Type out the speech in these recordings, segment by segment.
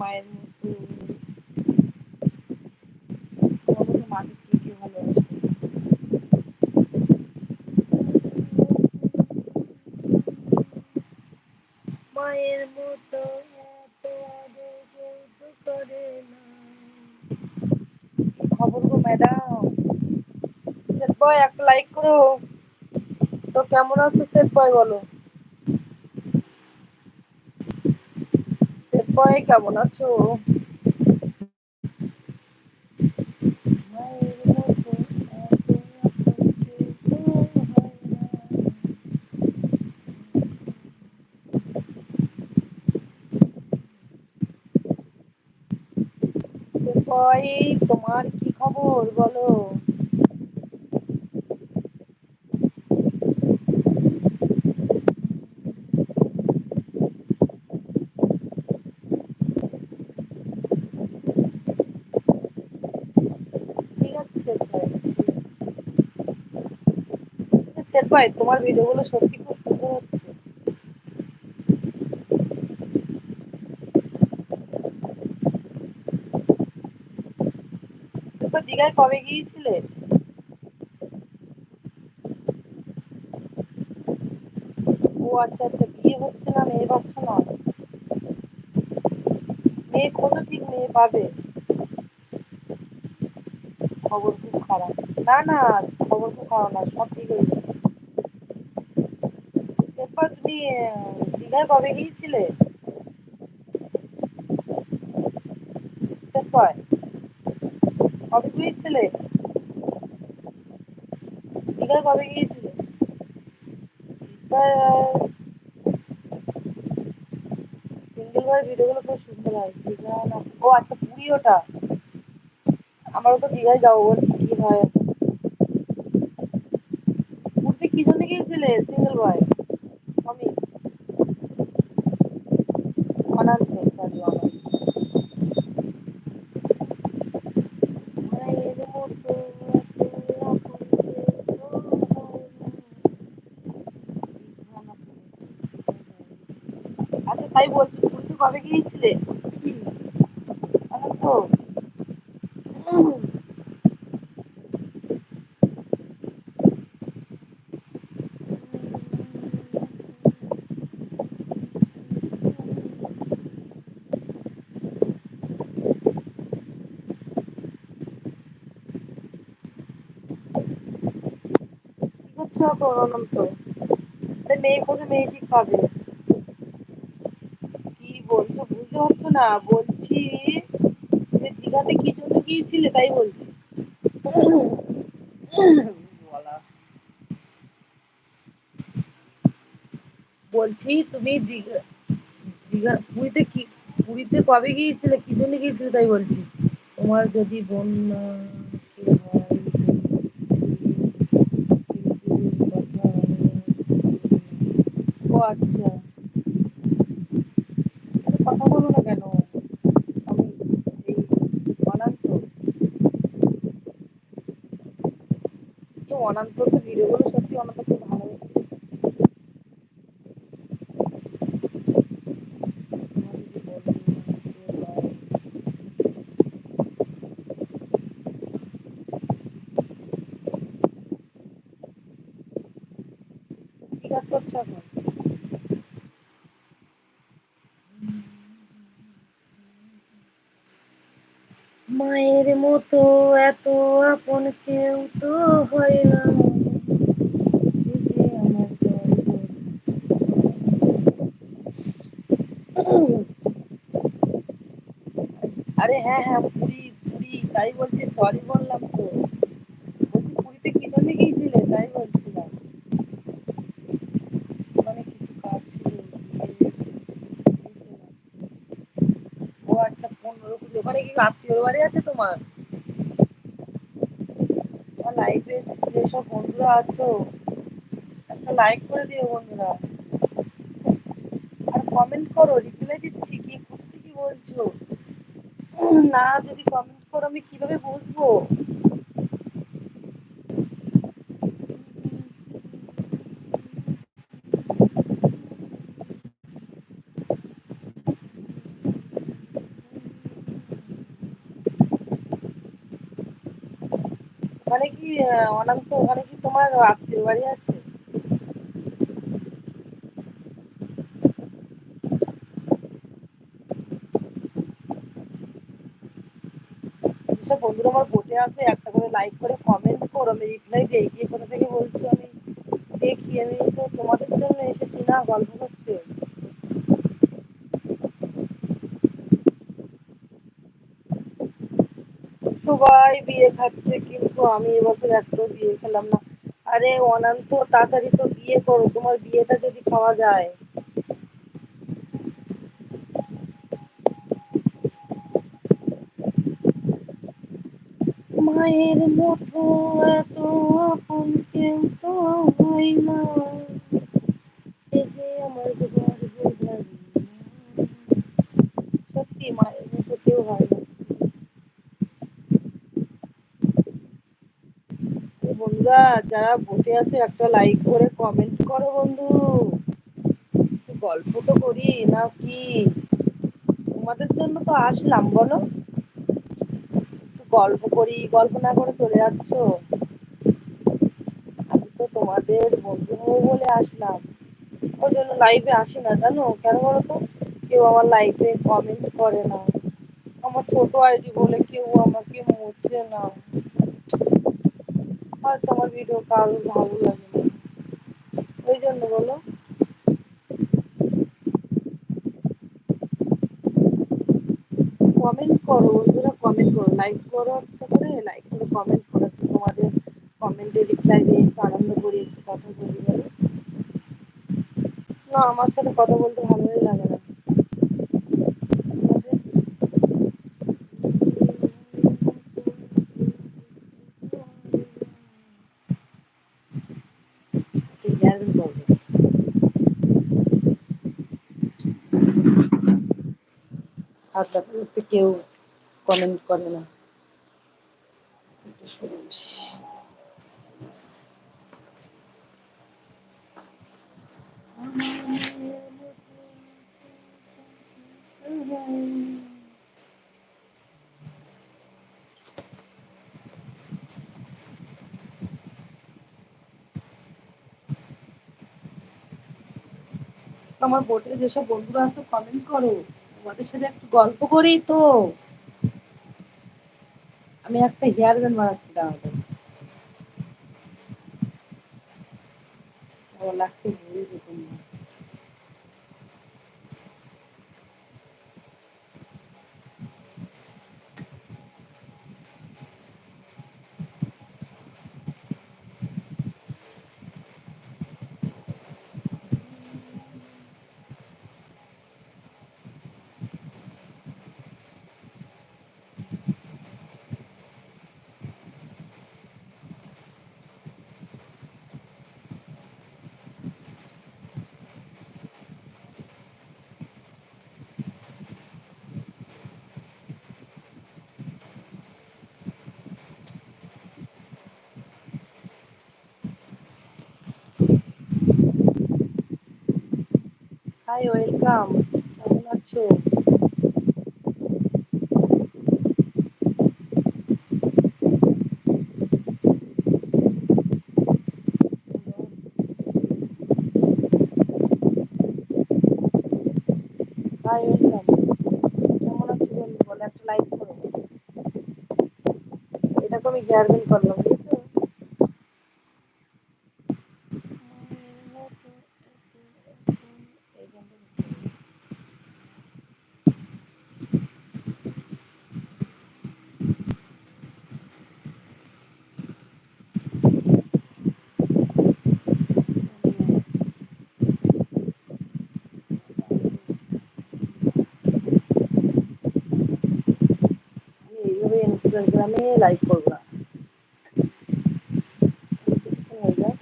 মায়ের মতো মাকে কে কে ভালোবাসে মায়ের মতো এত আদর কেউ তো করে না। খবর গো ম্যাডাম? সেট বয় একটা লাইক করো। তো কেমন আছো সেট বয় বলো? সেট বয় কেমন আছো মায়ের মতো এত আপন কেউ তো হয় না। সেট বয় তোমার কি খবর বলো ঠিক আছে সেট বয় সেট ভাই তোমার ভিডিও গুলো সত্যি খুব সুন্দর হচ্ছে। দীঘায় কবে গিয়েছিলে? ও আচ্ছা আচ্ছা বিয়ে হচ্ছে না, মেয়ে পাচ্ছ না মেয়ে খোঁজো ঠিক মেয়ে পাবে? খবর খুব খারাপ। না না, খবর খুব খারাপ না, সব ঠিক হয়ে যাবে। তুমি দীঘায় কবে গিয়েছিলে? কবে গিয়েছিলে? দীঘায় কবে গিয়েছিলে? সিঙ্গেল ভাই ভিডিওগুলো খুব সুন্দর হয়, দীঘা না। ও আচ্ছা পুরী ওটা? আমারও তো দীঘায় যাব বলছি, কি হয়। পুরীতে কি জন্য গিয়েছিলে, সিঙ্গেল ভাই অমিত অনন্ত সরি অনন্ত মায়ের মতো এত আপন কেউ তো হয় না। আচ্ছা তাই বলছি পুরীতে কবে গিয়েছিলে মেয়ে খোঁজো মেয়ে ঠিক পাবে কি বলছো বুঝতে পারছ না বলছি যে দীঘাতে কি জন্য গিয়েছিলে তাই বলছি বলছি তুমি দীঘা দীঘা পুরীতে কি পুরীতে কবে গিয়েছিলে কি জন্য গিয়েছিলে তাই বলছি তোমার যদি বোন না কেউ বলছি, পৃথিবীর কথা আমি আর বলব না। ও আচ্ছা কথা বলো না কেন? আমি এই অনন্ত তো অনন্ত তো ভিডিওগুলো সত্যি অনন্ত খুব ভালো আরে হ্যাঁ হ্যাঁ পুরী পুরী, তাই বলছি সরি বললাম তো। বলছি পুরীতে কি জন্য গিয়েছিলে? তাই বলছিলাম। ওখানে কিছু কাজ ছিল। ও আচ্ছা পনেরো কুড়ি, ওখানে কি আত্মীয় বাড়ি আছে তোমার? লাইফে যেসব বন্ধুরা আছো? একটা লাইক করে দিও বন্ধুরা। কমেন্ট করো রিপ্লাই দিচ্ছি কি, করতে কি বলছো? না, যদি কমেন্ট করো, আমি কীভাবে বুঝব ওখানে কি অনন্ত ওখানে কি তোমার আত্মীয় বাড়ি আছে? বন্ধুরা আমার বসে আছে, একটা করে লাইক করে কমেন্ট করো, আমি রিপ্লাই দিই গিয়ে কোথা থেকে বলছো আমি দেখি, আমি তো তোমাদের জন্য এসেছি না, গল্প করতে। সবাই বিয়ে খাচ্ছে, কিন্তু আমি এবছর একটাও বিয়ে খেলাম না। আরে অনন্ত, তাড়াতাড়ি তো বিয়ে করো, তোমার বিয়েটা যদি খাওয়া যায়। মায়ের মতো এত আপন কেউ তো হয় না। সে যে আমার গর্ভধারিণী মা। সত্যি মায়ের মতো কেউ হয় না। বন্ধুরা, যারা বসে আছে, একটা লাইক করে কমেন্ট করো বন্ধু। গল্প তো করি, না কি তোমাদের জন্য তো আসলাম, বলো। গল্প করি, গল্প না করে চলে যাচ্ছ। আমি তো তোমাদের বন্ধু হব বলে আসলাম। ওই জন্য লাইভে আসি না, জানো কেন বলো তো কেউ আমার লাইভে কমেন্ট করে না। আমার ছোট আইডি বলে কেউ আমাকে মুছে না। হয়তো আমার ভিডিও কারোর ভালো লাগে না ওই জন্য বলো। কমেন্ট করো করো লাইক করো একটা করে লাইক করে কমেন্ট করো তোমাদের কমেন্টে রিপ্লাই দিয়ে একটু আনন্দ করি, একটু কথা বলি, বলো। না, আমার সাথে কথা বলতে ভালোই লাগে না। তোমাদের আশা কেউ কমেন্ট করে না। আমার বোর্ডে যেসব বন্ধুরা আছে কমেন্ট করো তোমাদের সাথে একটু গল্প করি তো। আমি একটা হেয়ার ব্যান্ড বানাচ্ছি দাঁড়াতে ও লাগছে বলবে তোমরা। হাই ওয়েলকাম কেমন আছো? হাই ওয়েলকাম কেমন আছো বন্ধু বলো একটা লাইক করো। এই দেখো আমি হেয়ার ব্যান্ড করলাম বুঝেছ? আমি এইভাবে ইনস্টাগ্রামে লাইভ করব না। কিছুক্ষণ হয়ে যাক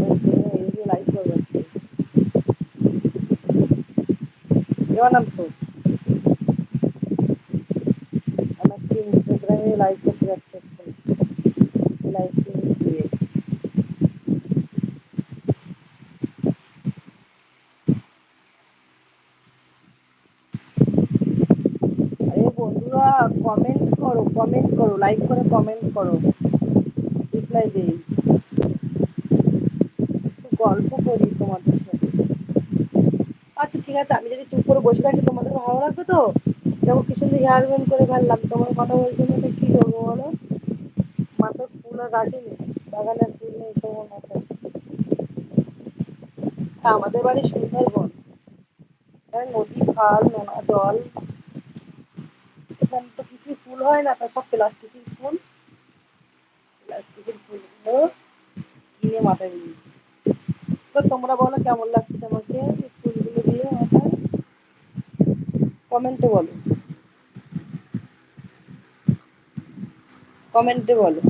এইভাবে লাইভ করব আজকে। এবার নাম তো আমি আজকে ইনস্টাগ্রামে লাইভ করতে যাচ্ছি এক্ষুনি। লাইভ দিয়ে আরে বন্ধুরা কমেন্ট করো কমেন্ট করো রিপ্লাই দেই গল্প করি তোমাদের সাথে আচ্ছা ঠিক আছে আমি যদি চুপ করে বসে থাকি তোমাদের ভালো লাগবে তো? যেমন কি সুন্দর হেয়ার বেন্ড করে ফেললাম তোমার কথা বলছি না কি করব বলো? মাথার ফুল আর রাখিনি বাগানের ফুল নেই তোমার মাথায় আমাদের বাড়ি সুন্দরবন নদী, খাল, নোনা, জল। এখানে তো কিছু ফুল হয় না, তা সব প্লাস্টিকের ফুল প্লাস্টিকের ফুলগুলো কিনে মাথায় দিয়েছি তো তোমরা বলো কেমন লাগছে আমাকে এই ফুলগুলো দিয়ে মাথায় কমেন্টে বলো। কমেন্টে বলো।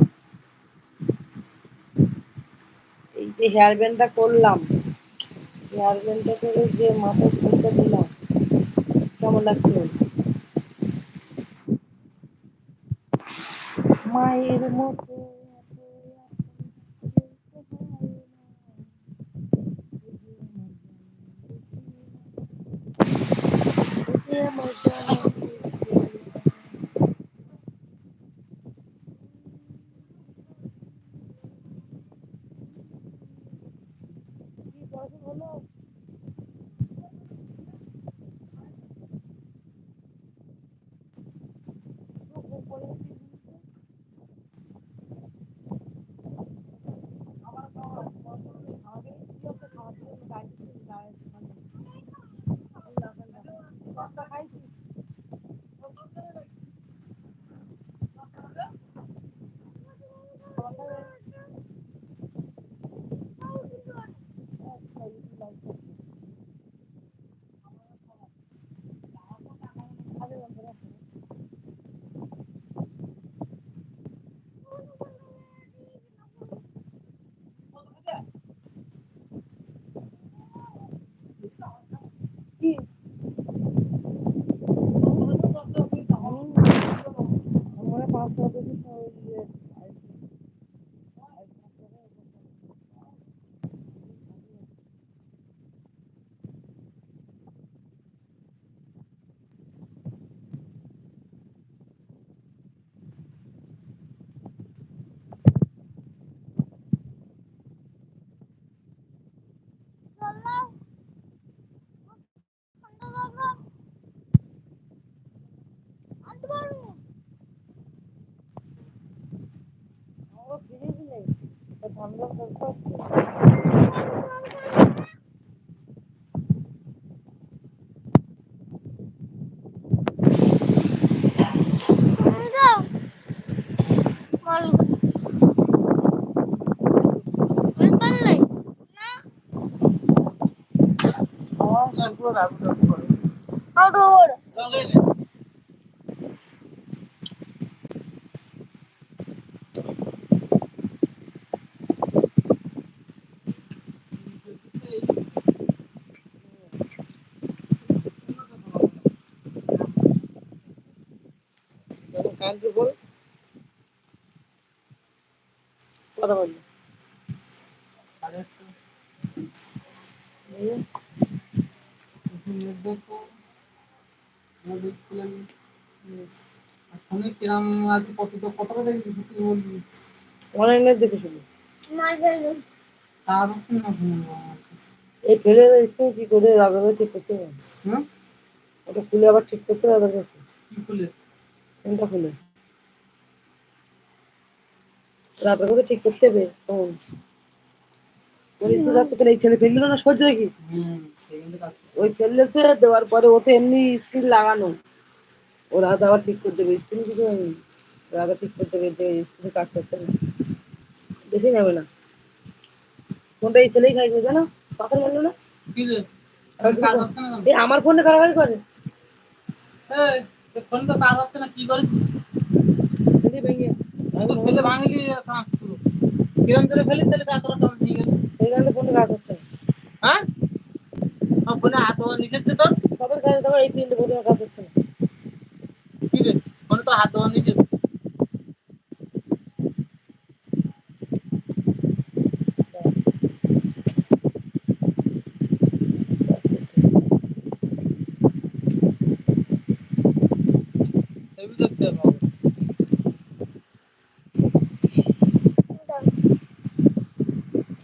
এই যে হেয়ার ব্যান্ডটা করলাম হেয়ার ব্যান্ডটা করে যে মাথায় ফুলটা দিলাম, কেমন লাগছে? মায়ের মতো তা ঠান্ডা দরকার আমার পুরো রাগ রাগ করে যখন কানকে বল কথা বলবে এই ফোনে কিরাম আছে কত তো কতটা অনলাইনে দেখে শুনি হচ্ছে না ফোনে এই ফেলে কি করে? ঠিক করতে হবে হুম ওটা খুলে আবার ঠিক করতে হবে কি খুলে? কোনটা খুলে? রাতের ঠিক করতে হবে তখন। পরিস্থিতি আছে কেন এই ছেলে ফেলল না সহ্য দেখি? হুম সেখানে কাজ করতে ওই ফেললেছে দেওয়ার পরে ওতে এমনি স্ক্রিন লাগানো। ওরা আবার ঠিক করতে হবে স্ক্রিন কিছু হয়নি ওরা আবার ঠিক করতে হবে যে স্ক্রিনে কাজ করতে হবে। বেশি নেবে না। ফোনটা এই ছেলেই খাইছে জানো? পাথর মারলো না? এই আমার ফোনে কারাগারি করে? এই ফোনে তো কাজ হচ্ছে না কি করেছিস? ভেঙে। তো ফেলে ভাঙলি কিরম ধরে ফেলি তাহলে করা কেমন ঠিক আছে সেই কারণে ফোনে কাজ হচ্ছে। হ্যাঁ? আমার ফোনে হাত ধোয়া নিষেধ যে তোর? সবার কাছে এই তিনটে ফোনে কাজ হচ্ছে না। কি রে? ফোনে তো হাত ধোয়া নিষেধ সেবি দেখতে হবে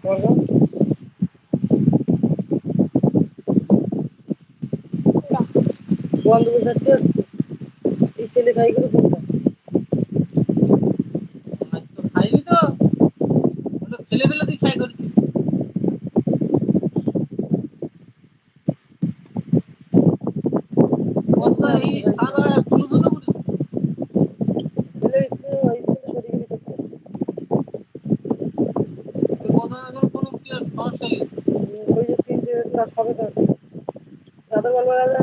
বলো বন্ধ হচ্ছে এই ছেলে খাই করে কোনটা আজ তো ফেলে ফেলে তুই খাই করেছিস। কোনো সমস্যা নেই। ওই যে দাদা বলবার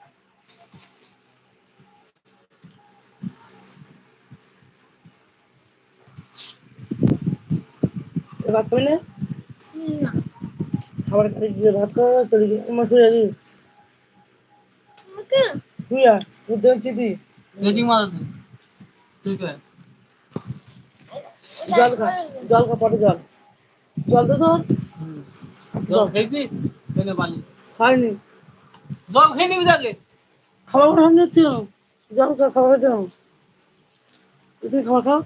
ভাত খাবে না না খাবার খেতে গিয়ে ভাত খাওয়া চলে গিয়ে তোমার শুয়ে আছি আমাকে শুয়ে বুঝতে পারছি তুই রেটিং মারা তুই ঠিক আছে জল খা জল খা পরে জল জল তো তোর জল খেয়েছিস খেলে পালি খাইনি জল খেয়ে নিবি তাকে খাবার হাম জল খা খাবার খেতে নাও তুমি খাবার খাও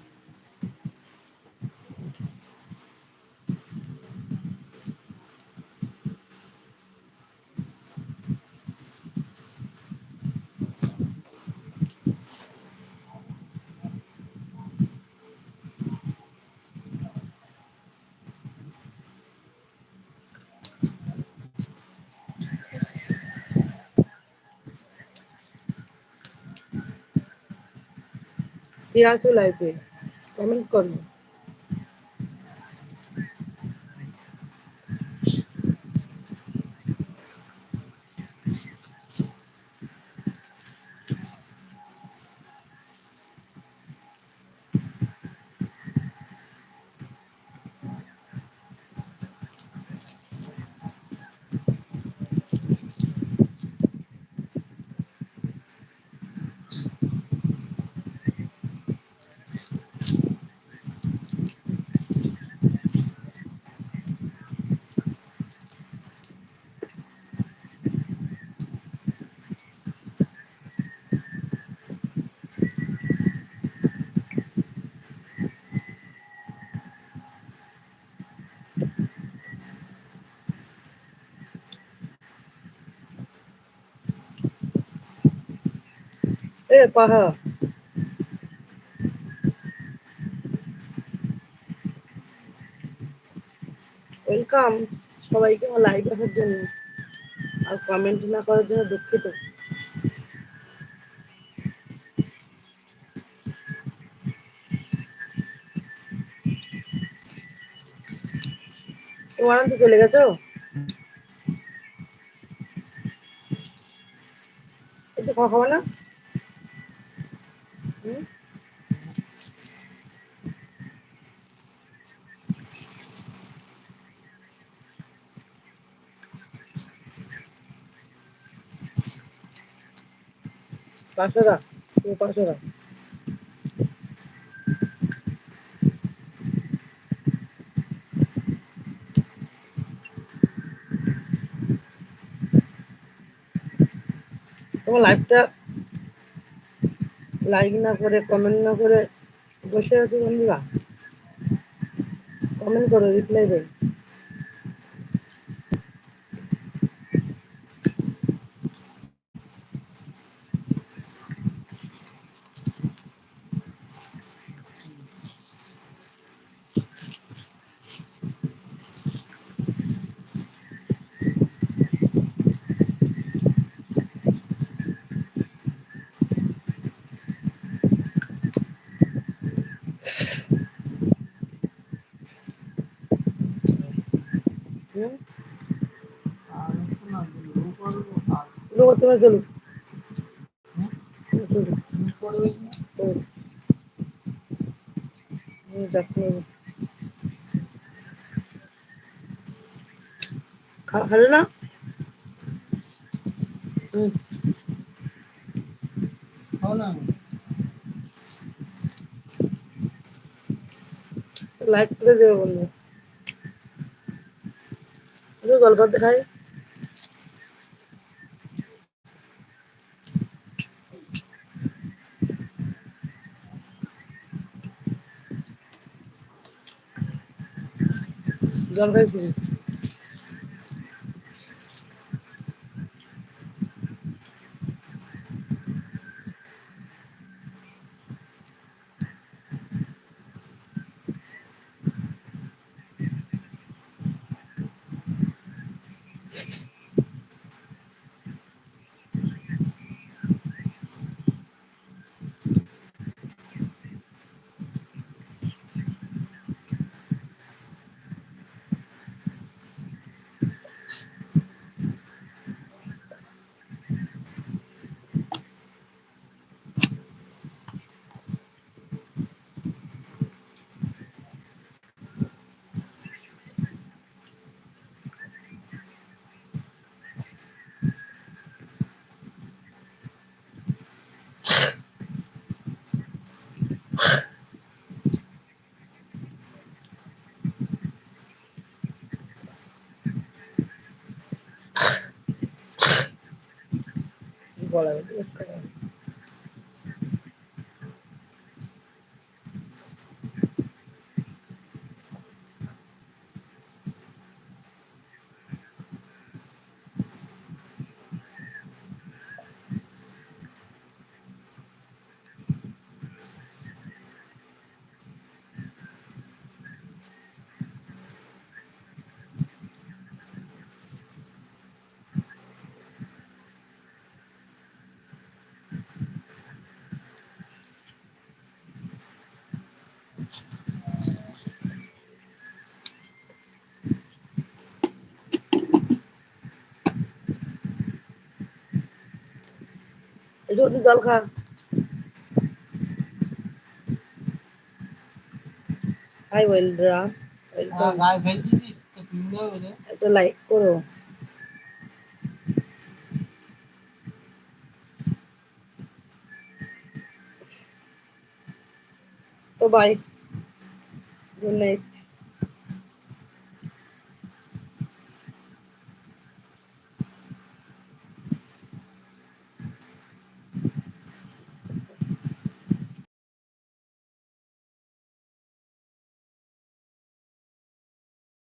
ফিরে আসো লাইফে কমেন্ট করো পাহা ওয়েলকাম সবাইকে আমার লাইভ দেখার জন্য। আর কমেন্ট না করার জন্য দুঃখিত। আনন্দ চলে গেছো? একটু খাওয়া না হুম? পাঁচশো টাকা, তুমি পাঁচশো টাকা। তোমার লাইফটা লাইক না করে কমেন্ট না করে বসে আছো বন্ধুরা। কমেন্ট করো রিপ্লাই দেয় হুম আর হচ্ছে না, লোক করব, আর লোক তোমার চলুক হুম? চলুক হুম, করবে কি না? চলুক। হুম দেখো খা- খাবে না হুম খাও করে দেবে বলল গল্প দেখাই জল খাইছি এই জল খা হাই ওয়েলডরা হ্যাঁ, একটা লাইক করো। তো বাই গুড নাইট